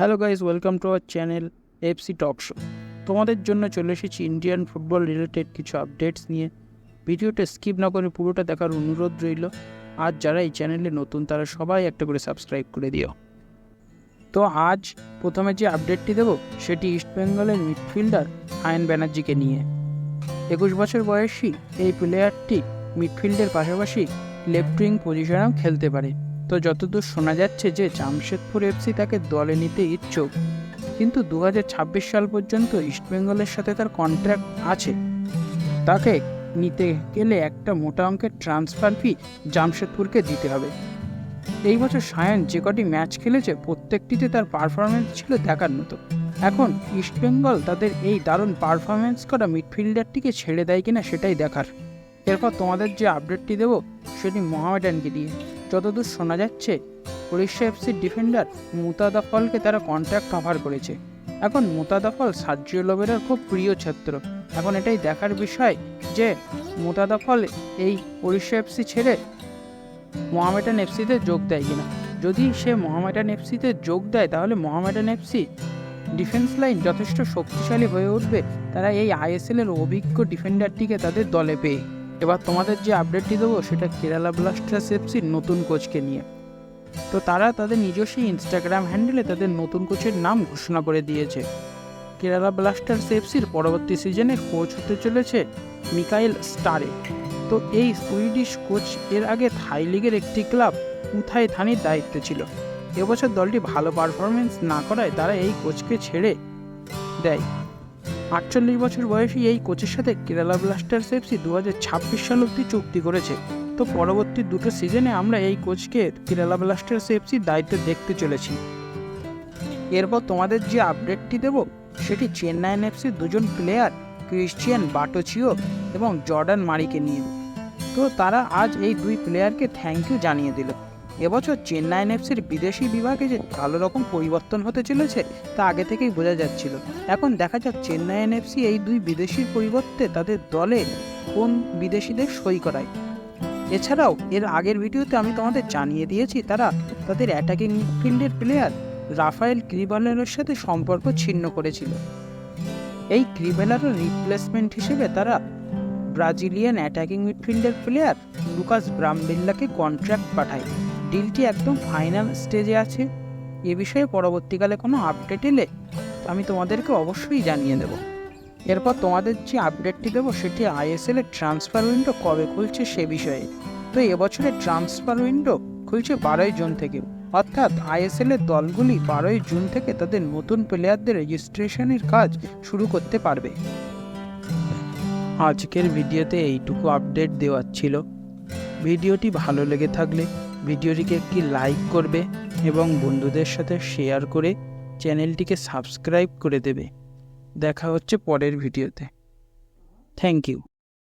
Hello guys welcome to our channel FC talk show তোমাদের জন্য চলে এসেছি ইন্ডিয়ান ফুটবল রিলেটেড কিছু আপডেটস নিয়ে। ভিডিওটা স্কিপ না করে পুরোটা দেখার অনুরোধ রইল। আর যারা এই চ্যানেলে নতুন, তারা সবাই একটা করে সাবস্ক্রাইব করে দিও। তো আজ প্রথমে যে আপডেটটি দেবো, সেটি ইস্টবেঙ্গলের মিডফিল্ডার আয়ন ব্যানার্জিকে নিয়ে। একুশ বছর বয়সী এই প্লেয়ারটি মিডফিল্ডের পাশাপাশি লেফট উইং পজিশনেও খেলতে পারে। তো যতদূর শোনা যাচ্ছে যে জামশেদপুর এফসি তাকে দলে নিতে ইচ্ছুক, কিন্তু দু হাজার ছাব্বিশ সাল পর্যন্ত ইস্টবেঙ্গলের সাথে তার কন্ট্রাক্ট আছে। তাকে নিতে গেলে একটা মোটা অঙ্কের ট্রান্সফার ফি জামশেদপুরকে দিতে হবে। এই বছর সায়ন যে কটি ম্যাচ খেলেছে, প্রত্যেকটিতে তার পারফরমেন্স ছিল দেখার মতো। এখন ইস্টবেঙ্গল তাদের এই দারুণ পারফরমেন্স করা মিডফিল্ডারটিকে ছেড়ে দেয় কিনা সেটাই দেখার। এরপর তোমাদের যে আপডেটটি দেবো, সেটি মোহামেডানকে দিয়ে। যতদূর শোনা যাচ্ছে উড়িষ্যা এফসির ডিফেন্ডার মুতাদাফলকে তারা কন্ট্রাক্ট অফার করেছে। এখন মুতাদাফল সার্জিও লোবেরার খুব প্রিয় ছাত্র। এখন এটাই দেখার বিষয় যে মুতাদাফল এই উড়িষ্যা এফসি ছেড়ে মোহামেডান এফসিতে যোগ দেয় কিনা। যদি সে মোহামেডান এফসিতে যোগ দেয়, তাহলে মোহামেডান এফসি ডিফেন্স লাইন যথেষ্ট শক্তিশালী হয়ে উঠবে। তারা এই আইএসএলের অভিজ্ঞ ডিফেন্ডারটিকে তাদের দলে পেয়ে। এবার তোমাদের যে আপডেটটি দেবো, সেটা কেরালা ব্লাস্টার্স এফসির নতুন কোচকে নিয়ে। তো তারা তাদের নিজস্ব ইনস্টাগ্রাম হ্যান্ডেলে তাদের নতুন কোচের নাম ঘোষণা করে দিয়েছে। কেরালা ব্লাস্টার্স এফসির পরবর্তী সিজনে কোচ হতে চলেছে মিকাইল স্টারে তো এই সুইডিশ কোচ এর আগে থাই লিগের একটি ক্লাব উথাই থানির দায়িত্বে ছিল। এবছর দলটি ভালো পারফরমেন্স না করায় তারা এই কোচকে ছেড়ে দেয়। আটচল্লিশ বছর বয়সী এই কোচের সাথে কেরালা ব্লাস্টার্স এফসি দু হাজার ছাব্বিশ সাল অব্দি চুক্তি করেছে। তো পরবর্তী দুটো সিজনে আমরা এই কোচকে কেরালা ব্লাস্টার্স এফসির দায়িত্বে দেখতে চলেছি। এরপর তোমাদের যে আপডেটটি দেব, সেটি চেন্নাইন এফসির দুজন প্লেয়ার ক্রিশ্চিয়ান বাটোচিও এবং জর্ডান মারিকে নিয়ে। তো তারা আজ এই দুই প্লেয়ারকে থ্যাংক ইউ জানিয়ে দিল। এবছর চেন্নাইন এফসির বিদেশি বিভাগে যে ভালো রকম পরিবর্তন হতে চলেছে, তা আগে থেকেই বোঝা যাচ্ছিল। এখন দেখা যাক চেন্নাইন এফসি এই দুই বিদেশির পরিবর্তে তাদের দলে কোন বিদেশিদের সই করায়। এছাড়াও, এর আগের ভিডিওতে আমি তোমাদের জানিয়ে দিয়েছি, তারা তাদের অ্যাটাকিং মিডফিল্ডের প্লেয়ার রাফায়েল ক্রিবালের সাথে সম্পর্ক ছিন্ন করেছিল। এই ক্রিবেলারের রিপ্লেসমেন্ট হিসেবে তারা ব্রাজিলিয়ান অ্যাটাকিং মিডফিল্ডের প্লেয়ার লুকাস ব্রামবেল্লাকে কন্ট্রাক্ট পাঠায়। ডিলটি একদম ফাইনাল স্টেজে আছে। এ বিষয়ে পরবর্তীকালে কোনো আপডেট এলে আমি তোমাদেরকে অবশ্যই জানিয়ে দেব। এরপর তোমাদের যে আপডেটটি দেবো, সেটি আইএসএল এর ট্রান্সফার উইন্ডো কবে খুলছে সে বিষয়ে। তো এবছরের ট্রান্সফার উইন্ডো খুলছে বারোই জুন থেকে। অর্থাৎ আইএসএল এর দলগুলি বারোই জুন থেকে তাদের নতুন প্লেয়ারদের রেজিস্ট্রেশনের কাজ শুরু করতে পারবে। আজকের ভিডিওতে এইটুকু আপডেট দেওয়ার ছিল। ভিডিওটি ভালো লেগে থাকলে ভিডিওটিকে একটি লাইক করবে এবং বন্ধুদের সাথে শেয়ার করে চ্যানেলটিকে সাবস্ক্রাইব করে দেবে। দেখা হচ্ছে পরের ভিডিওতে। Thank you.